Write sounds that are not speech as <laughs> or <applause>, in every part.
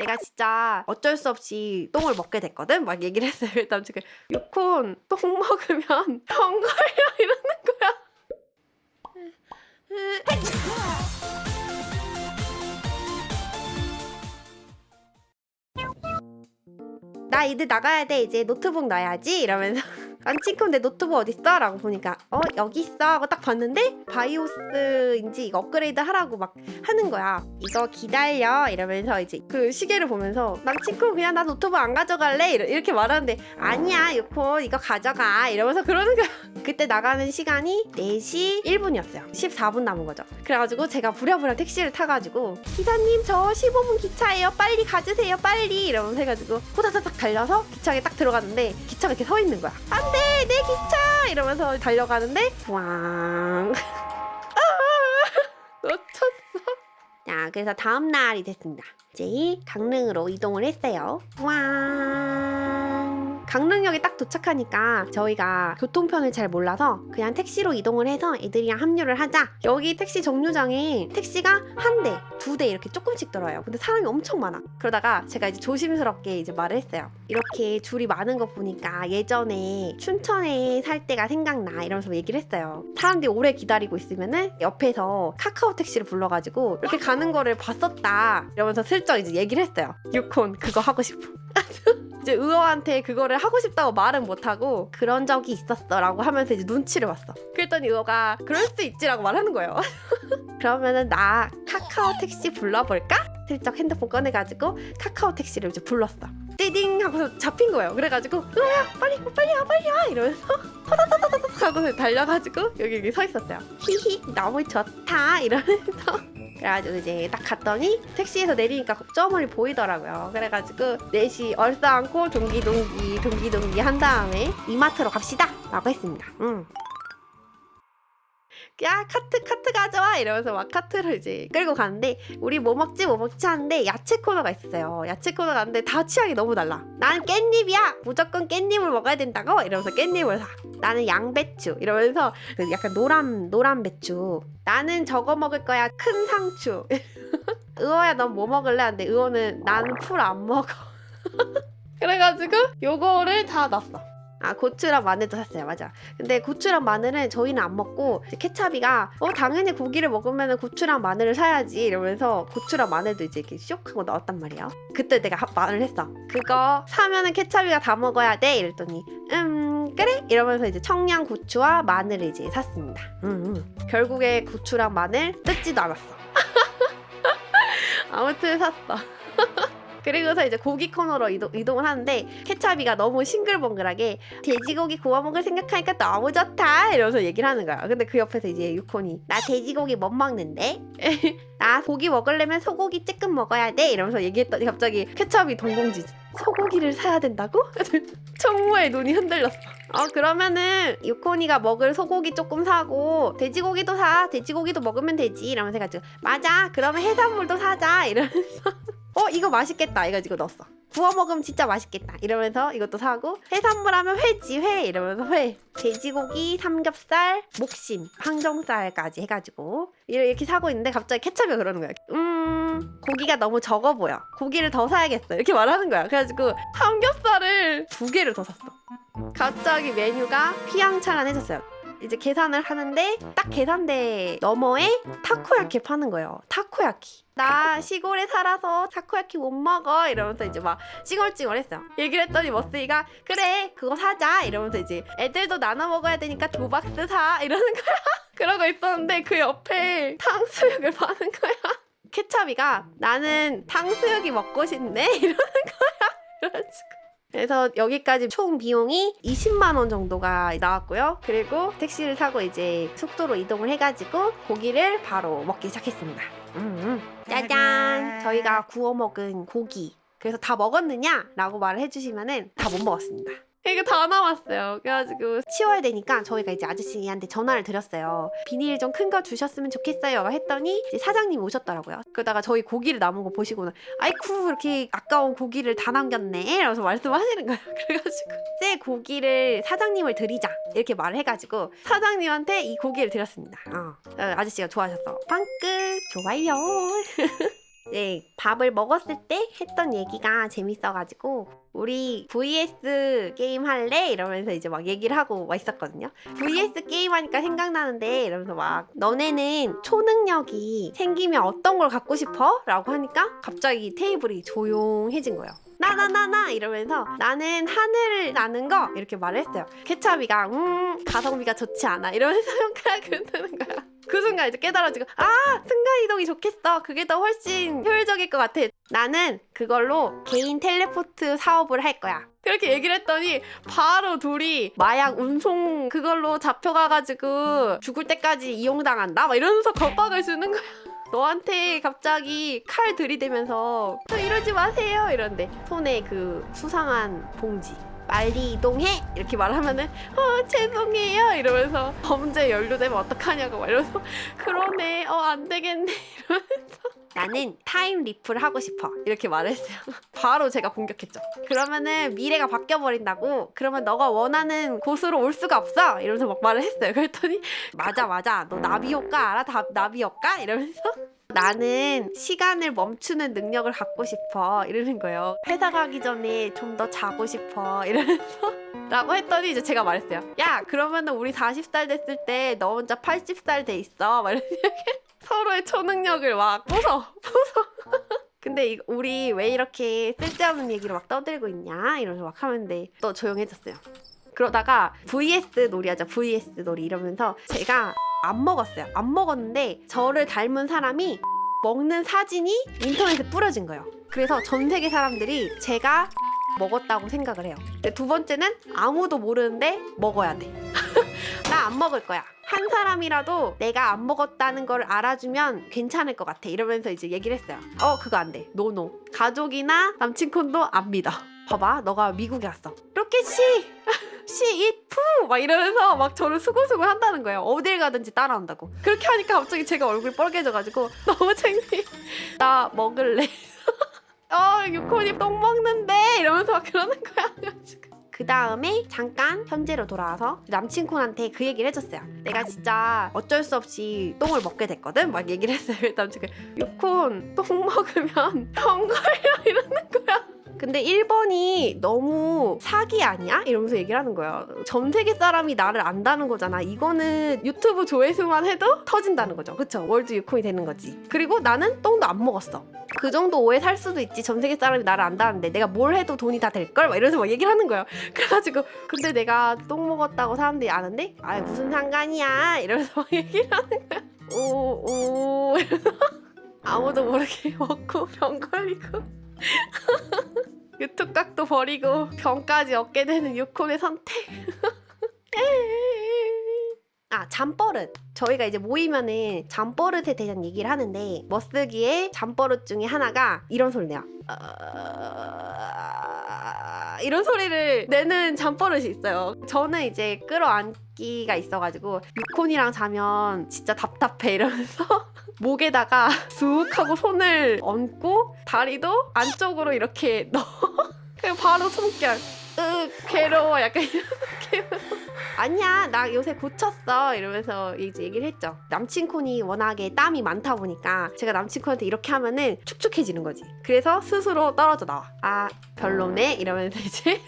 내가 진짜 어쩔 수 없이 똥을 먹게 됐거든? 막 얘기를 했어요. 일단 지금 유콘 똥 먹으면 <laughs> 덩 걸려 이러는 거야. 나 이제 나가야 돼 이제 노트북 놔야지 이러면서 안친컴 내 노트북 어딨어? 라고 보니까 어 여기 있어. 하고 딱 봤는데 바이오스인지 이거 업그레이드 하라고 막 하는 거야. 이거 기다려. 이러면서 이제 그 시계를 보면서 망친컴 그냥 나 노트북 안 가져갈래? 이렇게 말하는데 아니야 요폰 이거 가져가. 이러면서 그러는 거야. <laughs> 그때 나가는 시간이 4시 1분이었어요. 14분 남은 거죠. 그래가지고 제가 부랴부랴 택시를 타가지고 기사님 저 15분 기차예요. 빨리 가주세요. 빨리! 이러면서 해가지고 후다닥 달려서 기차에 딱 들어갔는데 기차가 이렇게 서 있는 거야. 안돼 내 기차! 이러면서 달려가는데 왕. 놓쳤어. 자 그래서 다음 날이 됐습니다. 이제 강릉으로 이동을 했어요. 왕 강릉역에 딱 도착하니까 저희가 교통편을 잘 몰라서 그냥 택시로 이동을 해서 애들이랑 합류를 하자. 여기 택시 정류장에 택시가 한 대, 두 대 이렇게 조금씩 들어요. 근데 사람이 엄청 많아. 그러다가 제가 이제 조심스럽게 이제 말을 했어요. 이렇게 줄이 많은 거 보니까 예전에 춘천에 살 때가 생각나 이러면서 얘기를 했어요. 사람들이 오래 기다리고 있으면은 옆에서 카카오 택시를 불러가지고 이렇게 가는 거를 봤었다 이러면서 슬쩍 이제 얘기를 했어요 유콘 그거 하고 싶어 <laughs> 이제 의어한테 그거를 하고 싶다고 말은 못하고 그런 적이 있었어라고 하면서 이제 눈치를 봤어. 그랬더니 의어가 그럴 수 있지라고 말하는 거예요. <laughs> 그러면은 나 카카오 택시 불러볼까? 슬쩍 핸드폰 꺼내가지고 카카오 택시를 이제 불렀어. 띠딩 하고서 잡힌 거예요. 그래가지고 의어야 빨리 빨리 와 빨리 와 이러면서 호다다다다닥 하고 달려가지고 여기 여기 서 있었어요. 히히 너무 좋다 이러면서 그래가지고 이제 딱 갔더니 택시에서 내리니까 저 멀리 보이더라고요. 그래가지고 넷이 얼싸안고 동기동기 동기동기 한 다음에 이마트로 갑시다 라고 했습니다. 음. 야 카트 카트 가져와! 이러면서 막 카트를 이제 끌고 가는데 우리 뭐 먹지 뭐 먹지 하는데 야채 코너가 있어요. 야채 코너 가는데 다 취향이 너무 달라. 나는 깻잎이야! 무조건 깻잎을 먹어야 된다고! 이러면서 깻잎을 사. 나는 양배추. 이러면서 그 약간 노란 노란 배추. 나는 저거 먹을 거야. 큰 상추. <laughs> 의호야 넌 뭐 먹을래? 하는데 의호는 나는 풀안 먹어. <laughs> 그래가지고 요거를 다 넣었어 아 고추랑 마늘도 샀어요. 맞아. 근데 고추랑 마늘은 저희는 안 먹고 케찹이가 어 당연히 고기를 먹으면 고추랑 마늘을 사야지 이러면서 고추랑 마늘도 이제 이렇게 쇽 하고 넣었단 말이에요. 그때 내가 하- 말을 했어. 그거 사면은 케찹이가 다 먹어야 돼? 이랬더니 음 그래? 이러면서 이제 청양고추와 마늘을 이제 샀습니다. 음, 음. 결국에 고추랑 마늘 뜯지도 않았어. <laughs> 아무튼 샀어 그리고서 이제 고기 코너로 이동, 이동을 하는데 케찹이가 너무 싱글벙글하게 돼지고기 구워 먹을 생각하니까 너무 좋다 이러면서 얘기를 하는 거야. 근데 그 옆에서 이제 유콘이 나 돼지고기 못 먹는데 <laughs> 나 고기 먹으려면 소고기 찌끔 먹어야 돼 이러면서 얘기했더니 갑자기 케찹이 동공지 소고기를 사야 된다고? <laughs> 청무의 눈이 흔들렸어. 어 그러면은 유콘이가 먹을 소고기 조금 사고 돼지고기도 사 돼지고기도 먹으면 되지 이러면서 해가지고 맞아 그러면 해산물도 사자 이러면서 어 이거 맛있겠다. 이가지고 넣었어. 구워 먹으면 진짜 맛있겠다. 이러면서 이것도 사고 해산물 하면 회지 회! 이러면서 회! 돼지고기 삼겹살 목심 항정살까지 해가지고 이렇게 사고 있는데 갑자기 케찹이 그러는 거야. 음 고기가 너무 적어 보여. 고기를 더 사야겠어. 이렇게 말하는 거야. 그래가지고 삼겹살을 두 개를 더 샀어. 갑자기 메뉴가 휘황찬란해졌어요 이제 계산을 하는데 딱 계산대 너머에 타코야키 파는 거예요. 타코야키. 나 시골에 살아서 타코야키 못 먹어 이러면서 이제 막 찡얼찡얼했어요. 얘기를 했더니 머스이가 그래 그거 사자 이러면서 이제 애들도 나눠 먹어야 되니까 두 박스 사 이러는 거야. <laughs> 그러고 있었는데 그 옆에 탕수육을 파는 거야. 케찹이가 나는 탕수육이 먹고 싶네 <laughs> 이러는 거야. 그래가지고. 그래서 여기까지 총 비용이 20만 원 정도가 나왔고요. 그리고 택시를 타고 이제 숙소로 이동을 해가지고 고기를 바로 먹기 시작했습니다. 음, 음. 짜잔! 저희가 구워 먹은 고기. 그래서 다 먹었느냐? 라고 말을 해주시면은 다 못 먹었습니다. 이게 다 남았어요. 그래가지고 치워야 되니까 저희가 이제 아저씨한테 전화를 드렸어요. 비닐 좀 큰 거 주셨으면 좋겠어요. 했더니 이제 사장님이 오셨더라고요. 그러다가 저희 고기를 남은 거 보시고는 아이쿠 이렇게 아까운 고기를 다 남겼네. 이러면서 말씀하시는 거예요. <laughs> 그래가지고 새 고기를 사장님을 드리자 이렇게 말을 해가지고 사장님한테 이 고기를 드렸습니다. 어. 어, 아저씨가 좋아하셨어. 빵끝 좋아요. <laughs> 네, 밥을 먹었을 때 했던 얘기가 재밌어가지고 우리 VS 게임 할래? 이러면서 이제 막 얘기를 하고 막 있었거든요. VS 게임 하니까 생각나는데 이러면서 막 너네는 초능력이 생기면 어떤 걸 갖고 싶어? 라고 하니까 갑자기 테이블이 조용해진 거예요. 나나나나 이러면서 나는 하늘을 나는 거 이렇게 말을 했어요. 케찹이가 음 가성비가 좋지 않아 이러면서 <laughs> 손가락을 드는 거야. 그 순간 이제 깨달아지고 아 순간 이동이 좋겠어. 그게 더 훨씬 효율적일 것 같아. 나는 그걸로 개인 텔레포트 사업을 할 거야. 그렇게 얘기를 했더니 바로 둘이 마약 운송 그걸로 잡혀가가지고 죽을 때까지 이용당한다 막 이러면서 겁박을 주는 거야. <laughs> 너한테 갑자기 칼 들이대면서 저 이러지 마세요 이런데 손에 그 수상한 봉지 빨리 이동해? 이렇게 말하면은 어 죄송해요. 이러면서 범죄 연루되면 어떡하냐고 막 이러면서 <laughs> 그러네. 어 안 되겠네. <laughs> 이러면서. 나는 타임 리프를 하고 싶어. 이렇게 말했어요. <laughs> 바로 제가 공격했죠. 그러면은 미래가 바뀌어 버린다고 그러면 너가 원하는 곳으로 올 수가 없어. 이러면서 막 말을 했어요. 그랬더니 맞아 맞아. 너 나비 효과 알아? 다 나비 효과? 이러면서 나는 시간을 멈추는 능력을 갖고 싶어 이러는 거예요. 회사 가기 전에 좀 더 자고 싶어 이러면서 <laughs> 라고 했더니 이제 제가 말했어요 야 그러면은 우리 40살 됐을 때 너 혼자 80살 돼 있어. 막 이렇게 <laughs> 서로의 초능력을 막 부숴 부숴 <laughs> 근데 이- 우리 왜 이렇게 쓸데없는 얘기로 막 떠들고 있냐? 이러면서 막 하는데 또 조용해졌어요. 그러다가 VS 놀이하자 VS 놀이 이러면서 제가 안 먹었어요 안 먹었는데 저를 닮은 사람이 먹는 사진이 인터넷에 뿌려진 거예요 그래서 전 세계 사람들이 제가 먹었다고 생각을 해요 두 번째는 아무도 모르는데 먹어야 돼 <laughs> 나 안 먹을 거야. 한 사람이라도 내가 안 먹었다는 걸 알아주면 괜찮을 것 같아. 이러면서 이제 얘기를 했어요. 어, 그거 안 돼. 노노. 가족이나 남친콘도 안 믿어. 봐봐, 너가 미국에 왔어. 로켓 씨! <laughs> 씨, 잇, 푸! 막 이러면서 막 저를 수고수고 한다는 거예요. 어딜 가든지 따라온다고. 그렇게 하니까 갑자기 제가 얼굴이 뻘개져가지고 <laughs> 너무 창피해. 나 먹을래. <laughs> 어, 유콘이 똥 먹는데! 이러면서 막 그러는 거야. <laughs> 그 다음에 잠깐 현재로 돌아와서 남친콘한테 그 얘기를 해줬어요. 내가 진짜 어쩔 수 없이 똥을 먹게 됐거든? 막 얘기를 했어요. 그 남친이 유콘 똥 먹으면 병 걸려 이러는 거야. 근데 1번이 너무 사기 아니야? 이러면서 얘기를 하는 거야. 전 세계 사람이 나를 안다는 거잖아. 이거는 유튜브 조회수만 해도 터진다는 거죠. 그쵸? 월드 유콘이 되는 거지. 그리고 나는 똥도 안 먹었어. 그 정도 오해 살 수도 있지. 전 세계 사람이 나를 안다는데 내가 뭘 해도 돈이 다 될 걸? 막 이러면서 막 얘기를 하는 거예요. <laughs> 그래가지고 근데 내가 똥 먹었다고 사람들이 아는데 아 무슨 상관이야? 이러면서 막 얘기를 하는 거야. 오오 이러면서 <laughs> 아무도 모르게 먹고 병 걸리고 <laughs> 유튜브 각도 버리고 병까지 얻게 되는 유콘의 선택. <laughs> 아 잠버릇 저희가 이제 모이면은 잠버릇에 대한 얘기를 하는데 머스기의 잠버릇 중에 하나가 이런 소리 내요 어... 이런 소리를 내는 잠버릇이 있어요. 저는 이제 끌어안기가 있어가지고 유콘이랑 자면 진짜 답답해 이러면서 <laughs> 목에다가 쑥 하고 손을 얹고 다리도 안쪽으로 이렇게 넣어. 그냥 바로 숨결 으 괴로워. 약간 이렇게 아니야 나 요새 고쳤어. 이러면서 이제 얘기를 했죠. 남친 콘이 워낙에 땀이 많다 보니까 제가 남친 콘한테 이렇게 하면은 축축해지는 거지. 그래서 스스로 떨어져 나와. 아 별로네? 이러면서 <laughs> 이제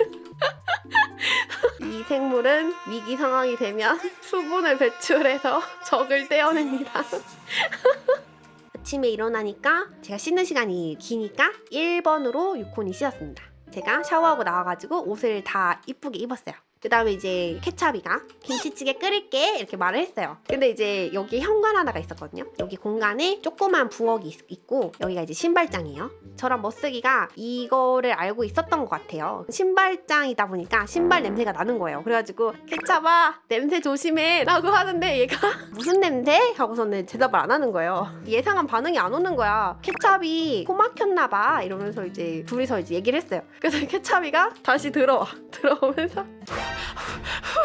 이 생물은 위기 상황이 되면 수분을 배출해서 적을 떼어냅니다. <laughs> 아침에 일어나니까 제가 씻는 시간이 기니까 1번으로 유콘이 씻었습니다. 제가 샤워하고 나와가지고 옷을 다 이쁘게 입었어요. 그 다음에 이제 케찹이가 김치찌개 끓일게 이렇게 말을 했어요. 근데 이제 여기 현관 하나가 있었거든요. 여기 공간에 조그만 부엌이 있- 있고 여기가 이제 신발장이에요. 저랑 머스기가 이거를 알고 있었던 것 같아요. 신발장이다 보니까 신발 냄새가 나는 거예요. 그래가지고 케찹아 냄새 조심해 라고 하는데 얘가 <laughs> 무슨 냄새? 하고서는 대답을 안 하는 거예요. 예상한 반응이 안 오는 거야. 케찹이 코 막혔나 봐 이러면서 이제 둘이서 이제 얘기를 했어요. 그래서 케찹이가 다시 들어와 들어오면서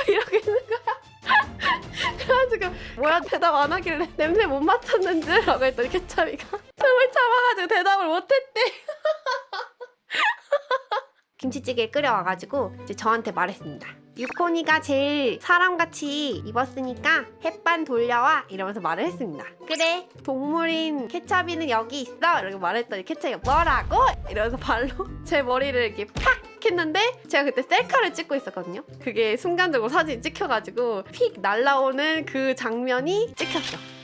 이러고 있는 거야. <laughs> 그래가지고 뭐야 대답 안 하길래 냄새 못 맡았는지 라고 했더니 케찹이가 숨을 참아가지고 대답을 못했대. <laughs> 김치찌개 끓여와가지고 이제 저한테 말했습니다. 유코니가 제일 사람같이 입었으니까 햇반 돌려와 이러면서 말을 했습니다. 그래 동물인 케찹이는 여기 있어 이렇게 말했더니 케찹이가 뭐라고 이러면서 발로 <laughs> 제 머리를 이렇게 팍 했는데 제가 그때 셀카를 찍고 있었거든요. 그게 순간적으로 사진 찍혀가지고 픽 날라오는 그 장면이 찍혔어.